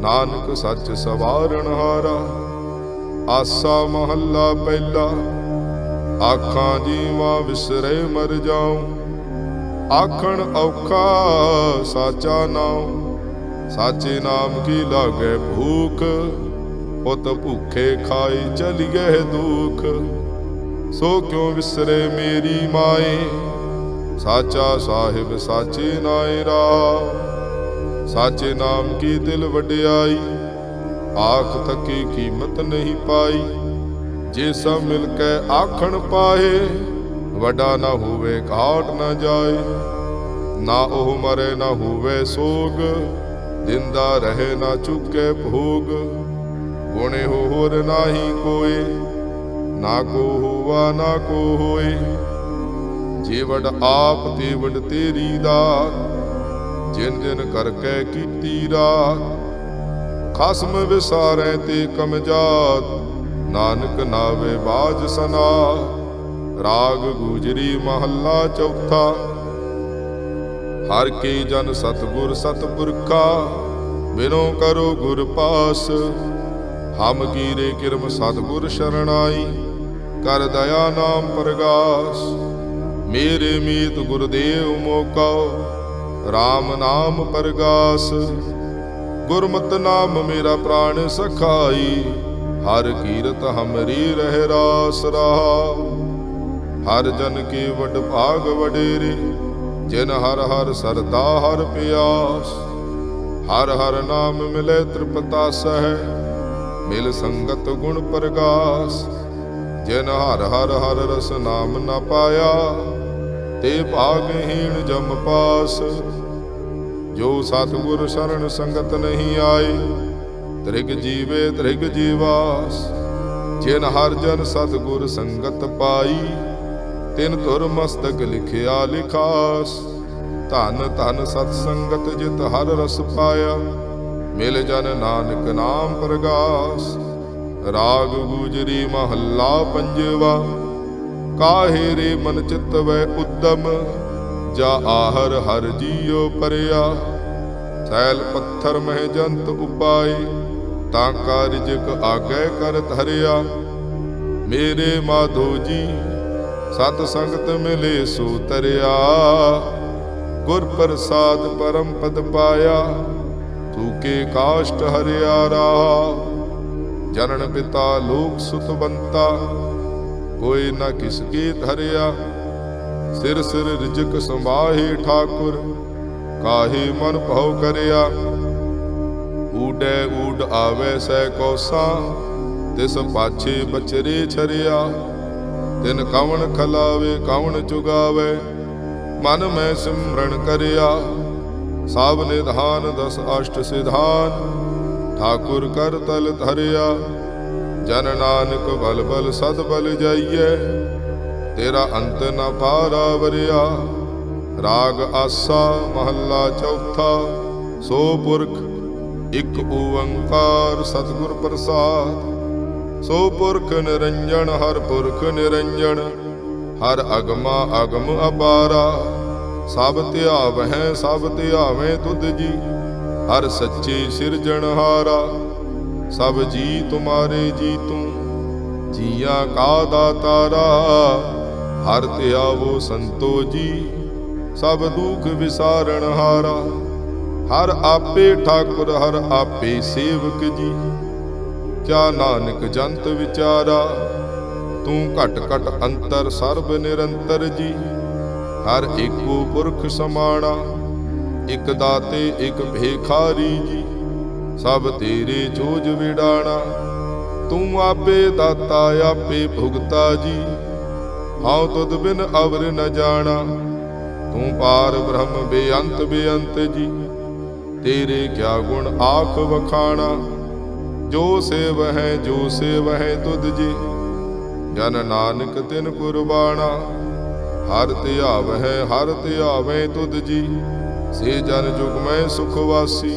ਨਾਨਕ ਸੱਚ ਸਵਾਰਣ ਹਾਰਾ, ਆਸਾ ਮਹੱਲਾ ਪਹਿਲਾ, ਆਖਾਂ ਜੀਵਾਂ ਵਿਸਰੇ ਮਰ ਜਾਉ, ਆਖਣ ਔਖਾ ਸਾਚਾ ਨਾਉ, ਸਾਚੇ ਨਾਮ ਕੀ ਲਾਗੇ ਭੂਖ ਉਤ ਭੁੱਖੇ ਖਾਈ ਚਲੀਏ ਦੁਖ, ਸੋ ਕਿਉ ਵਿਸਰੇ ਮੇਰੀ ਮਾਏ, ਸਾਚਾ ਸਾਹਿਬ ਸਾਚੇ ਨਾਏ ਰਾ ਸਾਚੇ ਨਾਮ ਕੀ ਦਿਲ ਵਡਿਆਈ? ਆਖ ਤੱਕੀ ਕੀਮਤ ਨਹੀਂ ਪਾਈ। ਜੇ ਸਭ ਮਿਲ ਕੇ ਆਖਣ ਪਾਏ, ਵੱਡਾ ਨਾ ਹੋਵੇ ਘਾਟ ਨਾ ਜਾਏ। ਨਾ ਉਹ ਮਰੇ, ਨਾ ਹੋਵੇ ਸੋਗ। ਜਿੰਦਾ ਰਹੇ, ਨਾ ਚੁੱਕੇ ਭੋਗ। ਗੁਣੇ ਹੋਰ ਨਾਹੀ ਕੋਏ। ਨਾ ਕੋ ਹੋਵਾ, ਨਾ ਕੋ ਹੋਏ। ਜੀਵੜ ਆਪ ਤੇਵੜ ਤੇਰੀ ਦਾ ਜਿਨ ਜਿਨ ਕਰਕੇ ਕੀਤੀ ਰਾਤ, ਖਸਮ ਵਿਸਾਰੈ ਤੇ ਕਮਜਾਤ ਨਾਨਕ ਨਾਵੇ ਬਾਜ ਸਨਾ ਰਾਗ ਗੁਜਰੀ ਮਹੱਲਾ ਚੌਥਾ। ਹਰ ਕੀ ਜਨ ਸਤਗੁਰ ਸਤਪੁਰਖਾ ਬਿਨੋ ਕਰੋ ਗੁਰ ਪਾਸ। ਹਮ ਕੀਰੇ ਕਿਰਮ ਸਤਗੁਰ ਸ਼ਰਣਾਈ, ਕਰ ਦਇਆ ਨਾਮ ਪ੍ਰਗਾਸ। ਮੇਰੇ ਮੀਤ ਗੁਰਦੇਵ ਮੋਕਾ RAM ਨਾਮ ਪ੍ਰਗਾਸ, ਗੁਰਮਤਿ ਨਾਮ ਮੇਰਾ ਪ੍ਰਾਣ ਸਖਾਈ, ਹਰ ਕੀਰਤ ਹਮਰੀ ਰਹਿ ਰਾਸ ਰਹਾ। ਹਰ ਜਨ ਕੀ ਵਡ ਭਾਗ ਵਡੇਰੇ, ਜਿਨ ਹਰ ਹਰ ਸਰਦਾ ਹਰ ਪਿਆਸ। ਹਰ ਹਰ ਨਾਮ ਮਿਲੇ ਤ੍ਰਿਪਤਾ ਸਹਿ, ਮਿਲ ਸੰਗਤ ਗੁਣ ਪ੍ਰਗਾਸ। ਜਿਨ ਹਰ ਹਰ ਹਰ ਰਸ ਨਾਮ ਨਾ ਪਾਇਆ ਤੇ ਭਾਗਹੀਣ ਜਮ ਪਾਸ। ਜੋ ਸਤਿਗੁਰ ਸ਼ਰਨ ਸੰਗਤ ਨਹੀਂ ਆਈ ਤ੍ਰਿਗ ਜੀਵੇ ਤ੍ਰਿਗ ਜੀਵਾਸ। ਜਿਨ ਹਰ ਜਨ ਸਤਿਗੁਰ ਸੰਗਤ ਪਾਈ, ਤਿਨ ਧੁਰ ਮਸਤਕ ਲਿਖਿਆ ਲਿਖਾਸ। ਧਨ ਧਨ ਸਤ ਸੰਗਤ ਜਿਤ ਹਰ ਰਸ ਪਾਇਆ, ਮਿਲ ਜਨ ਨਾਨਕ ਨਾਮ ਪ੍ਰਗਾਸ। ਰਾਗ ਗੁਜਰੀ ਮਹੱਲਾ ਪੰਜਵਾ। ਕਾਹੇ ਰੇ ਮਨ ਚਿਤ ਵੈ ਉਦਮ? ਜਾ ਆਹਰ ਹਰ ਜੀਉ ਪਰਿਆ। ਸੈਲ ਪੱਥਰ ਮਹਿ ਜੰਤ ਉਪਾਈ, ਤਾਂ ਕਾਰਜਕ ਆਗੇ ਕਰ ਧਰਿਆ। ਮੇਰੇ ਮਾਧੋ ਜੀ, ਸਤ ਸੰਗਤ ਮਿਲੇ ਸੋ ਤਰਿਆ। ਗੁਰ ਪ੍ਰਸਾਦ ਪਰਮ ਪਦ ਪਾਇਆ, ਤੂ ਕੇ ਕਾਸ਼ਟ ਹਰਿਆ ਰਾ ਜਨਨ ਪਿਤਾ ਲੋਕ ਸੁਤਵੰਤਾ ਕੋਈ ਨਾ ਕਿਸ ਕੀ ਧਰਿਆ। ਸਿਰ ਸਿਰ ਰਿਜਕ ਸੰਭਾਹੇ ਠਾਕੁਰ, ਕਾਹੇ ਮਨ ਭਉ ਕਰਿਆ। ਊਡੈ ਊਡ ਆਵੇ ਸੈ ਕੋਸਾ, ਤਿਸ ਪਾਛੇ ਬਚਰੇ ਛਰਿਆ। ਤਿਨ ਕਵਣ ਖਲਾਵੇ, ਕਵਣ ਚੁਗਾਵੇ, ਮਨ ਮੈਂ ਸਿਮਰਨ ਕਰਿਆ। ਸਭ ਨਿਧਾਨ, ਦਸ ਅਸ਼ਟ ਸਿਧਾਨ, ਠਾਕੁਰ ਕਰ ਤਲ ਧਰਿਆ। ਜਨ ਨਾਨਕ ਬਲ ਬਲ ਸਦ ਬਲ ਜਾਈਐ, ਤੇਰਾ ਅੰਤ ਨ ਪਾਰਾ ਵਰਿਆ। ਰਾਗ ਆਸਾ ਮਹੱਲਾ ਚੌਥਾ, ਸੋ ਪੁਰਖ ਇੱਕ ਓੰਕਾਰ ਸਤਿਗੁਰ ਪ੍ਰਸਾਦ। ਸੋ ਪੁਰਖ ਨਿਰੰਜਨ, ਹਰ ਪੁਰਖ ਨਿਰੰਜਨ, ਹਰ ਅਗਮਾ ਅਗਮ ਅਪਾਰਾ। ਸਭ ਧਿਆਵਹਿ, ਸਭ ਧਿਆਵੇਂ ਤੁਧ ਜੀ, ਹਰ ਸੱਚੇ ਸਿਰਜਣਹਾਰਾ। ਸਭ ਜੀ ਤੁਮਾਰੇ ਜੀ ਤੂੰ ਜੀਆਂ ਕਾ ਦਾਤਾਰਾ, ਹਰ ਧਿਆਵੋ ਸੰਤੋ ਜੀ ਸਭ ਦੁਖ ਵਿਸਾਰਣ ਹਾਰਾ। ਹਰ ਆਪੇ ਠਾਕੁਰ, ਹਰ ਆਪੇ ਸੇਵਕ ਜੀ। ਕਿਆ ਨਾਨਕ ਜੰਤ ਵਿਚਾਰਾ, ਤੂੰ ਘਟ ਘਟ ਅੰਤਰ ਸਰਬ ਨਿਰੰਤਰ ਜੀ। ਹਰ ਏਕੋ ਪੁਰਖ ਸਮਾਣਾ, ਇਕ ਦਾਤੇ, ਇਕ ਭੇਖਾਰੀ ਜੀ। ਸਭ ਤੇਰੇ ਜੋਜ ਵਿਡਾਣਾ, ਤੂੰ ਆਪੇ ਦਾਤਾ, ਆਪੇ ਭੁਗਤਾ ਜੀ। ਹਉ ਤੁਧ ਬਿਨ ਅਵਰ ਨ ਜਾਣਾ, ਤੂੰ ਪਾਰ ਬ੍ਰਹਮ ਬੇਅੰਤ ਬੇਅੰਤ ਜੀ। ਤੇਰੇ ਕਿਆ ਗੁਣ ਆਖ ਵਖਾਣਾ, ਜੋ ਸੇਵ ਹੈ, ਜੋ ਸੇਵ ਹੈ ਤੁਧ ਜੀ। ਜਨ ਨਾਨਕ ਤਿਨ ਕੁਰਬਾਣਾ, ਹਰ ਧਿਆਵਹਿ ਹਰ ਧਿਆਵੇਂ ਤੁਧ ਜੀ। ਸੇ ਜਨ ਜੁਗ ਮੈਂ ਸੁਖ ਵਾਸੀ।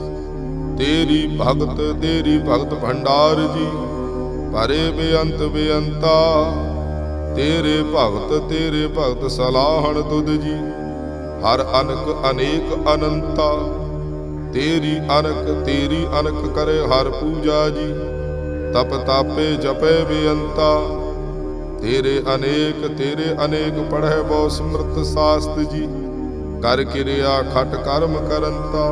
ਤੇਰੀ ਭਗਤ ਤੇਰੀ ਭਗਤ ਭੰਡਾਰ ਜੀ ਪਰੇ ਬੇਅੰਤ ਬੇਅੰਤਾ। ਤੇਰੇ ਭਗਤ ਤੇਰੇ ਭਗਤ ਸਲਾਹਣ ਤੁਧ ਜੀ, ਹਰ ਅਨਕ ਅਨੇਕ ਅਨੰਤਾ। ਤੇਰੀ ਅਨਕ ਤੇਰੀ ਅਨਕ ਕਰੇ ਹਰ ਪੂਜਾ ਜੀ, ਤਪ ਤਾਪੇ ਜਪੇ ਬੇਅੰਤਾ। ਤੇਰੇ ਅਨੇਕ ਤੇਰੇ ਅਨੇਕ ਪੜ੍ਹੇ ਬਹੁ ਸਮਰਤ ਸਾਸਤ ਜੀ, ਕਰ ਕਿਰਿਆ ਖਟ ਕਰਮ ਕਰੰਤਾ।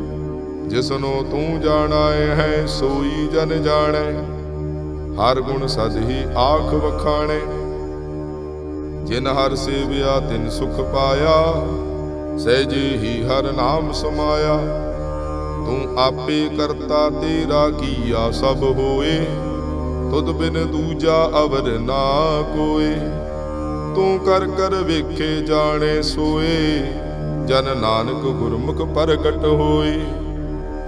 ਜਿਸਨੂੰ ਤੂੰ ਜਾਣਾਏ ਹੈ, ਸੋਈ ਜਨ ਜਾਣੈ। ਹਰ ਗੁਣ ਸਦ ਹੀ ਆਖ ਵਖਾਣੇ। ਜਿਨ ਹਰ ਸੇਵਿਆ, ਤਿਨ ਸੁਖ ਪਾਇਆ। ਸਹਿਜੇ ਹੀ ਹਰ ਨਾਮ ਸਮਾਇਆ। ਤੂੰ ਆਪੇ ਕਰਤਾ ਤੇਰਾ ਕੀਆ ਸਭ ਹੋਏ। ਤੁਧ ਬਿਨ ਦੂਜਾ ਅਵਰ ਨਾ ਕੋਏ। ਤੂੰ ਕਰ ਕਰ ਵੇਖੇ ਜਾਣੇ ਸੋਏ। ਜਨ ਨਾਨਕ ਗੁਰਮੁਖ ਪ੍ਰਗਟ ਹੋਏ।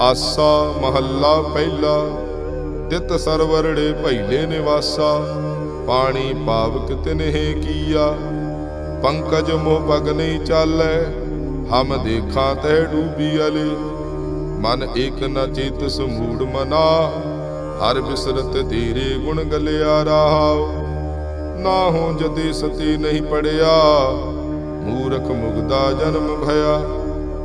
ਆਸਾ ਮਹੱਲਾ ਪਹਿਲਾ ਤਿਤ ਸਰਵਰੜੇ ਭੈਲੇ ਨਿਵਾਸਾ, ਪਾਣੀ ਪਾਵਕ ਤਿਨਹਿ ਕੀਆ। ਪੰਕਜ ਮੋਹ ਪਗ ਨਹੀਂ ਚਾਲੈ, ਹਮ ਦੇਖਾਂ ਤੈ ਡੂਬੀ ਅਲੇ। ਮਨ ਏਕ ਨ ਚੇਤ ਸਮੂੜ ਮਨਾ, ਹਰ ਬਿਸਰਤ ਤੇਰੇ ਗੁਣ ਗਲਿਆ ਰਾਹ। ਨਾ ਹੋ ਜਤੇ ਸਤੀ ਨਹੀਂ ਪੜਿਆ, ਮੂਰਖ ਮੁਗਦਾ ਜਨਮ ਭਇਆ।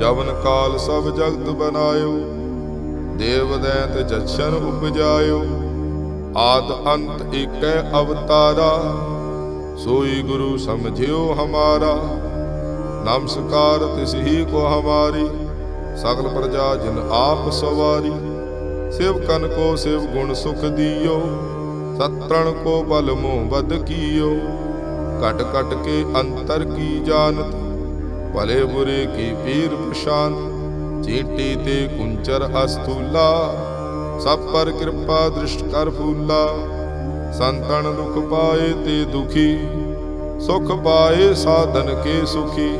ਜਵਨ ਕਾਲ ਸਭ ਜਗਤ ਬਨਾਇਓ, ਦੇਵ ਦੈਤ ਜਛਨ ਉਪਜਾਇਓ। ਆਦ ਅੰਤ ਏਕੈ ਅਵਤਾਰਾ, ਸੋਈ ਗੁਰੂ ਸਮਝਿਓ ਹਮਾਰਾ। ਨਮਸਕਾਰ ਤਿਸ ਹੀ ਕੋ ਹਮਾਰੀ, ਸਗਲ ਪ੍ਰਜਾ ਜਿਨ ਆਪ ਸਵਾਰੀ। ਸਿਵ ਕਨ ਕੋ ਸਿਵ ਗੁਣ ਸੁਖ ਦਿਓ, ਸਤਰਣ ਕੋ ਬਲ ਮੋਹ ਬਦ ਕੀਓ। ਕਟ ਕਟ ਕੇ ਅੰਤਰ ਕੀ ਜਾਣਤ ਭਲੇ ਬੁਰੇ ਕੀ ਪੀਰ ਪਛਾਨ, ਚੀਟੀ ਤੇ ਕੁੰਚਰ ਅਸਥੂਲਾ ਸਭ ਪਰ ਕਿਰਪਾ ਦ੍ਰਿਸ਼ਟ ਕਰ ਫੂਲਾ। ਸੰਤਨ ਦੁਖ ਪਾਏ ਤੇ ਦੁਖੀ, ਸੁਖ ਪਾਏ ਸਾਧਨ ਕੇ ਸੁਖੀ।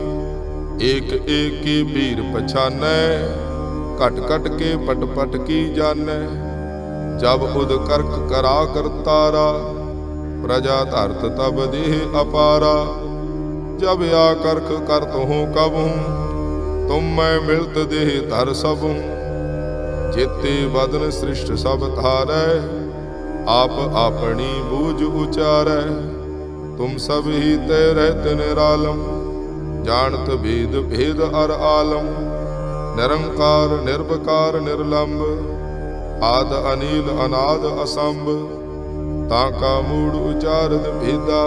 ਏਕ ਏਕ ਕੀ ਭੀਰ ਪਛਾਨੈ, ਘਟ ਘਟ ਕੇ ਪਟ ਪਟ ਕੀ ਜਾਣੈ। ਜਬ ਉਦ ਕਰਕ ਕਰਾ ਕਰਤਾਰਾ, ਪ੍ਰਜਾ ਧਰਤ ਤਬ ਦੇਹ ਅਪਾਰਾ। ਜਬ ਆ ਕਰਖ ਕਰਤ ਹੂੰ ਕਬ ਹੂੰ ਤੁਮ ਮੈਂ ਮਿਲਤ ਦੇਹ ਧਰ ਸਭ ਹੂੰ ਜੇਤੇ ਬਦਨ ਸ੍ਰਿਸ਼ਟ ਸਭ ਧਾਰੈ, ਆਪ ਆਪਣੀ ਬੂਝ ਉਚਾਰੈ। ਤੁਮ ਸਭ ਹੀ ਤੇ ਰਹਿਤ ਨਿਰਾਲਮ, ਜਾਣਤ ਭੇਦ ਭੇਦ ਅਰ ਆਲਮ। ਨਿਰੰਕਾਰ ਨਿਰਭਕਾਰ ਨਿਰਲੰਭ ਆਦ ਅਨੀਲ, ਅਨਾਦ ਅਸੰਭ। ਤਾਂ ਕਾ ਮੂੜ ਉਚਾਰਤ ਭੇਦਾ।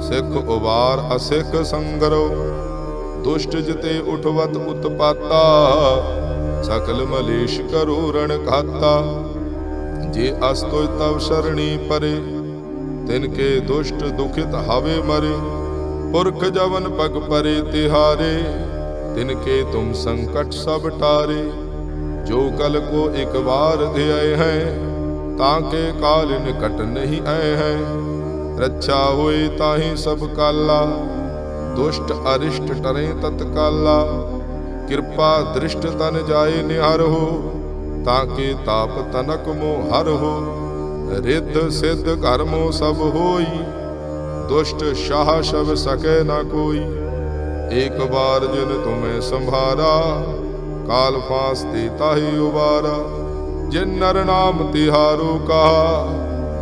ਸਿੱਖ ਉਬਾਰ ਅਸਿੱਖ ਸੰਗਰੋ, ਦੁਸ਼ਟ ਜਿਤੇ ਉਠਵਤ ਉਤਪਾਤਾ ਸਕਲ ਮਲੇਸ਼ ਕਰੋ ਰਣ ਘਾਤਾ। ਜੇ ਅਸਤੋਇ ਤਵ ਸ਼ਰਣੀ ਪਰੇ, ਤਿਨ ਕੇ ਦੁਸ਼ਟ ਦੁਖਿਤ ਹਵੇ ਮਰੇ। ਪੁਰਖ ਜਵਨ ਪਗ ਪਰੇ ਤਿਹਾਰੇ, ਤਿਨ ਕੇ ਤੁਮ ਸੰਕਟ ਸਭ ਟਾਰੇ। ਜੋ ਕਲ ਕੋ ਇਕ ਵਾਰ ਧਿਆਏ ਹੈ, ਤਾਂ ਕੇ ਕਾਲ ਨਿਕਟ ਨਹੀਂ ਆਏ ਹੈ। ਰੱਛਾ ਹੋਏ ਤਾਹੀ ਸਭ ਕਾਲਾ। ਦੁਸ਼ਟ ਅਰਿਸ਼ਟ ਟਰੇ ਤਤਕਾਲਾ ਕਿਰਪਾ ਦ੍ਰਿਸ਼ਟ ਤਨ ਜਾਏ ਨਿਹਰ ਹੋ, ਤਾਂ ਕੇ ਤਾਪ ਤਨਕ ਮੋ ਹਰ ਹੋ। ਰਿੱਧ ਸਿੱਧ ਕਰਮੋ ਸਭ ਹੋਈ, ਦੁਸ਼ਟ ਸ਼ਾਹ ਸ਼ਬ ਸਕੈ ਨਾ ਕੋਈ। ਇੱਕ ਬਾਰ ਜਿਨ ਤੁਮੇ ਸੰਭਾਰਾ, ਕਾਲ ਫਾਸ ਤੇ ਤਾਹੀ ਉਬਾਰਾ। ਜਿਨ ਨਰ ਨਾਮ ਤਿਹਾਰੂ ਕਹਾ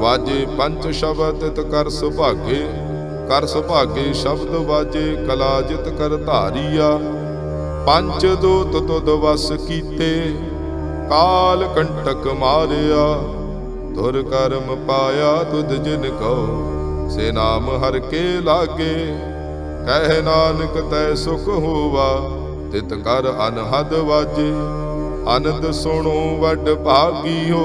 ਵਾਜੇ ਪੰਜ ਸ਼ਬਦ ਤਿਤ ਕਰ ਸੁਭਾਗੇ ਕਰ ਸੁਭਾਗੇ ਸ਼ਬਦ ਵਾਜੇ, ਕਲਾ ਜਿਤ ਕਰ ਧਾਰੀਆ। ਪੰਜ ਦੂਤ ਤੁਧ ਵਸ ਕੀਤੇ, ਕਾਲ ਕੰਟਕ ਮਾਰਿਆ। ਧੁਰ ਕਰਮ ਪਾਇਆ ਤੁਧ ਜਿਨ ਕੋ, ਸੇ ਨਾਮ ਹਰ ਕੇ ਲਾਗੇ। ਕਹਿ ਨਾਨਕ ਤੈ ਸੁਖ ਹੋਵਾ, ਤਿਤ ਕਰ ਅਨਹਦ ਵਾਜੇ। ਅਨੰਦ ਸੁਣੋ ਵੱਡ ਭਾਗੀਓ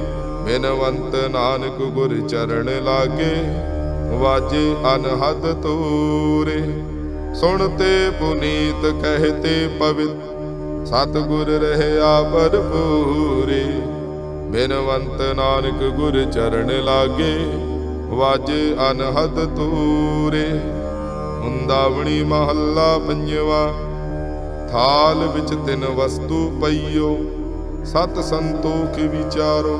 ਬਿਨਵੰਤ ਨਾਨਕ ਗੁਰ ਚਰਨ ਲਾਗੇ, ਵਾਜੇ ਅਨਹਦ ਤੂਰੇ ਸੁਣ ਤੇ ਪੁਨੀਤ ਕਹਤੇ ਪਵਿੱਤ, ਸਤਿਗੁਰ ਰਹਿਆ ਭਰਪੂਰੇ। ਬਿਨਵੰਤ ਨਾਨਕ ਗੁਰ ਚਰਨ ਲਾਗੇ, ਵਾਜੇ ਅਨਹਦ ਤੂਰੇ ਮੁੰਦਾਵਣੀ ਮਹੱਲਾ ਪੰਜਵਾ, ਥਾਲ ਵਿੱਚ ਤਿੰਨ ਵਸਤੂ ਪਈਓ, ਸਤ ਸੰਤੋਖ ਵਿਚਾਰੋ।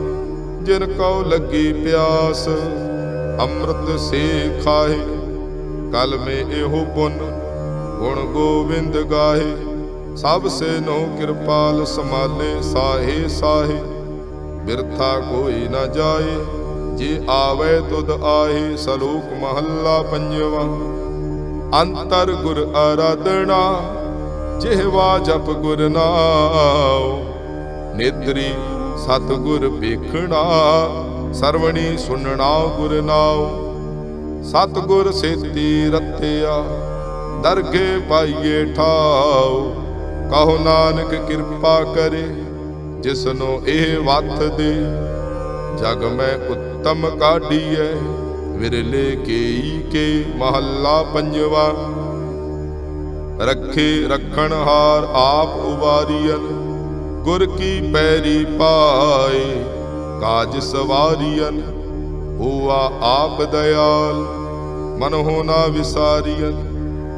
ਜਿਨ ਕਉ ਲੱਗੀ ਪਿਆਸ, ਅੰਮ੍ਰਿਤ ਸੇ ਖਾਏ। ਕਲ ਮੇ ਇਹੋ ਪੁੰਨ, ਗੁਣ ਗੋਬਿੰਦ ਗਾਏ। ਸਭ ਸੇ ਨੋ ਕਿਰਪਾਲ ਸਮਾਲੇ ਸਾਹੇ ਸਾਹੇ। ਬਿਰਥਾ ਕੋਈ ਨਾ ਜਾਏ, ਜੇ ਆਵੇ ਤੁਧ ਆਏ ਸਲੋਕ ਮਹੱਲਾ ਪੰਜਵਾ। ਅੰਤਰ ਗੁਰ ਆਰਾਧਨਾ ਜਿਹਵਾ ਜਪ ਗੁਰ ਨਾਮ ਨੇਤਰੀ ਸਤਗੁਰ ਵੇਖਣਾ, ਸਰਵਣੀ ਸੁਣਨਾ ਗੁਰ ਨਾਮ ਸਤ ਸੇਤੀ ਰਤਿਆ, ਦਰਗੇ ਪਾਈਏ ਠਾਉ। ਕਹੋ ਨਾਨਕ ਕਿਰਪਾ ਕਰੇ, ਜਿਸਨੂੰ ਇਹ ਵੱਥ ਦੇ। ਜਗ ਮੈਂ ਉੱਤਮ ਕਾਢੀਐ, ਵਿਰਲੇ ਕੇਈ ਕੇ ਮਹੱਲਾ ਪੰਜਵਾ। ਰੱਖੇ ਰੱਖਣ ਹਾਰ ਆਪ ਉਵਾਰੀਅਨ ਗੁਰ ਕੀ ਪੈਰੀ ਪਾਏ, ਕਾਜ ਸਵਾਰੀਅਨ, ਹੋਆ ਆਪ ਦਇਆਲ। ਮਨ ਹੋਣਾ ਵਿਸਾਰੀਅਨ,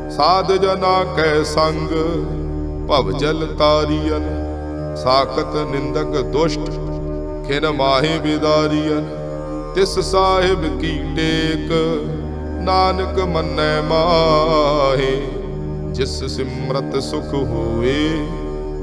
ਸਾਧ ਜਨਾ ਕੈ ਸੰਗ, ਭਵ ਜਲ ਤਾਰੀਅਨ। ਸਾਖਤ ਨਿੰਦਕ ਦੁਸ਼ਟ, ਖਿਨ ਮਾਹੇ ਬਿਦਾਰੀਅਨ ਤਿਸ ਸਾਹਿਬ ਕੀ ਟੇਕ, ਨਾਨਕ ਮੰਨੈ ਮਾਹੇ, ਜਿਸ ਸਿਮਰਤ ਸੁਖ ਹੋਏ।